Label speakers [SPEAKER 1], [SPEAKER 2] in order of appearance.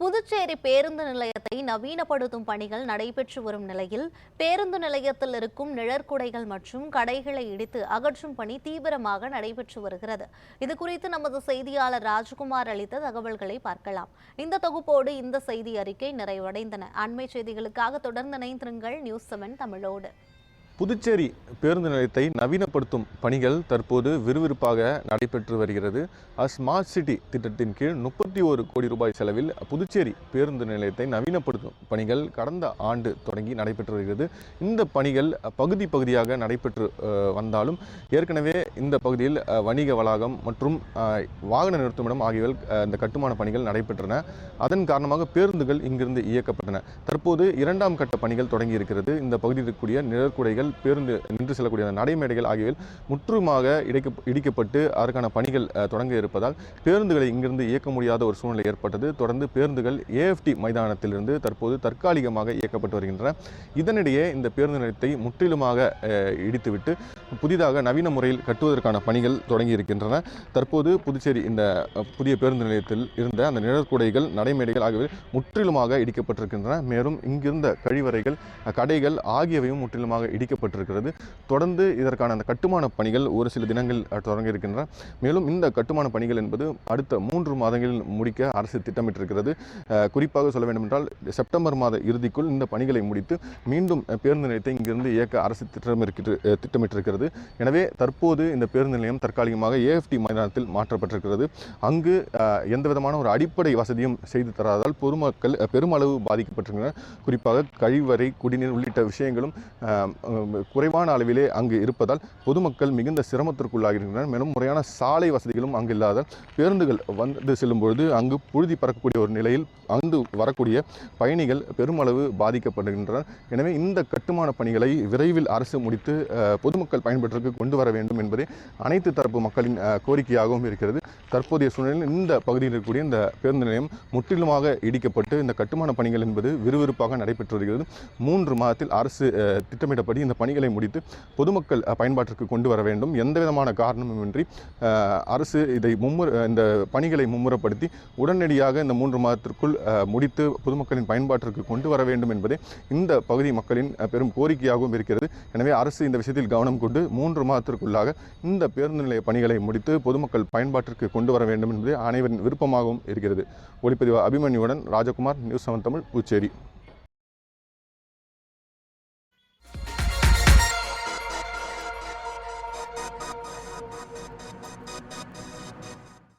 [SPEAKER 1] புதுச்சேரி பேருந்து நிலையத்தை நவீனப்படுத்தும் பணிகள் நடைபெற்று வரும் நிலையில் பேருந்து நிலையத்தில் இருக்கும் நிழற்குடைகள் மற்றும் கடைகளை இடித்து அகற்றும் பணி தீவிரமாக நடைபெற்று வருகிறது. இது குறித்து நமது செய்தியாளர் ராஜ்குமார் அளித்த தகவல்களை பார்க்கலாம். இந்த தொகுப்போடு இந்த செய்தி அறிக்கை நிறைவடைந்தன. அண்மை செய்திகளுக்காக தொடர்ந்து இணைந்திருங்கள். நியூஸ் செவன் தமிழோடு.
[SPEAKER 2] புதுச்சேரி பேருந்து நிலையத்தை நவீனப்படுத்தும் பணிகள் தற்போது விறுவிறுப்பாக நடைபெற்று வருகிறது. ஸ்மார்ட் சிட்டி திட்டத்தின் கீழ் முப்பது முப்பத்தி ஒரு கோடி ரூபாய் செலவில் புதுச்சேரி பேருந்து நிலையத்தை நவீனப்படுத்தும் பணிகள் கடந்த ஆண்டு தொடங்கி நடைபெற்று வருகிறது. இந்த பணிகள் பகுதி பகுதியாக நடைபெற்று வந்தாலும் ஏற்கனவே இந்த பகுதியில் வணிக வளாகம் மற்றும் வாகன நிறுத்துமிடம் ஆகியவை இந்த கட்டுமான பணிகள் நடைபெற்றன. அதன் காரணமாக பேருந்துகள் இங்கிருந்து இயக்கப்பட்டன. தற்போது இரண்டாம் கட்ட பணிகள் தொடங்கி இருக்கிறது இந்த பகுதியில் இருக்கக்கூடிய நிழற்குடைகள் பேருந்து நின்று செல்லக்கூடிய நடைமேடைகள் ஆகியவை முற்றுமாக இடிக்கப்பட்டு அதற்கான பணிகள் தொடங்க இருப்பதால் பேருந்துகளை இங்கிருந்து இயக்க முடியாத ஒரு சூழ்நிலை ஏற்பட்டது. தொடர்ந்து பேருந்துகள் ஏஎஃப்டி மைதானத்திலிருந்து தற்போது தற்காலிகமாக இயக்கப்பட்டு வருகின்றன. இதனிடையே இந்த பேருந்து நிலையத்தை முற்றிலுமாக இடித்துவிட்டு புதிதாக நவீன முறையில் கட்டுவதற்கான பணிகள் தொடங்கி இருக்கின்றன தற்போது புதுச்சேரி இந்த புதிய பேருந்து நிலையத்தில் இருந்த அந்த நிழற்குடைகள் நடைமேடைகள் ஆகியவை முற்றிலுமாக இடிக்கப்பட்டிருக்கின்றன. மேலும் இங்கிருந்த கழிவறைகள் கடைகள் ஆகியவையும் முற்றிலுமாக இடிக்கப்பட்டிருக்கிறது. தொடர்ந்து இதற்கான அந்த கட்டுமான பணிகள் ஒரு சில தினங்கள் அஹ், தொடங்க இருக்கின்றன மேலும் இந்த கட்டுமான பணிகள் என்பது அடுத்த மூன்று மாதங்களில் முடிக்க அரசு திட்டமிட்டிருக்கிறது. குறிப்பாக சொல்ல வேண்டுமென்றால் செப்டம்பர் மாத இறுதிக்குள் இந்த பணிகளை முடித்து மீண்டும் பேருந்து நிலையத்தை இங்கிருந்து இயக்க அரசு திட்டமிருக்கிறது திட்டமிட்டிருக்கிறது. திட்டமிட்டிருக்கிறது எனவே தற்போது இந்த பேருந்து நிலையம் தற்காலிகமாக ஏஎஃப்டி மைதானத்தில் மாற்றப்பட்டிருக்கிறது. அங்கு எந்த விதமான ஒரு அடிப்படை வசதியும் செய்து தராதால் பொதுமக்கள் பெருமளவு பாதிக்கப்பட்டிருக்கின்றனர் குறிப்பாக கழிவறை குடிநீர் உள்ளிட்ட விஷயங்களும் குறைவான அளவிலே அங்கு இருப்பதால் பொதுமக்கள் மிகுந்த சிரமத்திற்குள்ளாகின்றனர் மேலும் முறையான சாலை வசதிகளும் அங்கு இல்லாத பேருந்துகள் வந்து செல்லும் பொழுது அங்கு புழுதி பறக்கக்கூடிய ஒரு நிலையில் அங்கு வரக்கூடிய பயணிகள் பெருமளவு பாதிக்கப்படுகின்றனர் எனவே இந்த கட்டுமான பணிகளை விரைவில் அரசு முடித்து பொதுமக்கள் பயன்பாட்டிற்கு கொண்டு வர வேண்டும் என்பதே அனைத்து தரப்பு மக்களின் கோரிக்கையாகவும் இருக்கிறது. தற்போதைய சூழ்நிலையில் இந்த பகுதியில் இருக்கக்கூடிய இந்த பேருந்து நிலையம் முற்றிலுமாக இடிக்கப்பட்டு இந்த கட்டுமான பணிகள் என்பது விறுவிறுப்பாக நடைபெற்று வருகிறது. மூன்று மாதத்தில் அரசு திட்டமிடப்படி திட்டமிட்டபடி இந்த பணிகளை முடித்து பொதுமக்கள் பயன்பாட்டிற்கு கொண்டு வர வேண்டும். எந்த விதமான காரணமுமின்றி அரசு இதை மும்முர இந்த பணிகளை மும்முரப்படுத்தி உடனடியாக இந்த மூன்று மாதத்திற்குள் முடித்து பொதுமக்களின் பயன்பாட்டிற்கு கொண்டு வர வேண்டும் என்பதே இந்த பகுதி மக்களின் பெரும் கோரிக்கையாகவும் இருக்கிறது. எனவே அரசு இந்த விஷயத்தில் கவனம் கொண்டு கொண்டு மூன்று மாதத்திற்குள்ளாக இந்த பேருந்து நிலைய பணிகளை முடித்து பொதுமக்கள் பயன்பாட்டிற்கு கொண்டு வர வேண்டும் என்பதே அனைவரின் விருப்பமாகவும் இருக்கிறது. ஒளிப்பதிவு அபிமன்யுடன் ராஜகுமார் நியூஸ் செவன் தமிழ் புதுச்சேரி.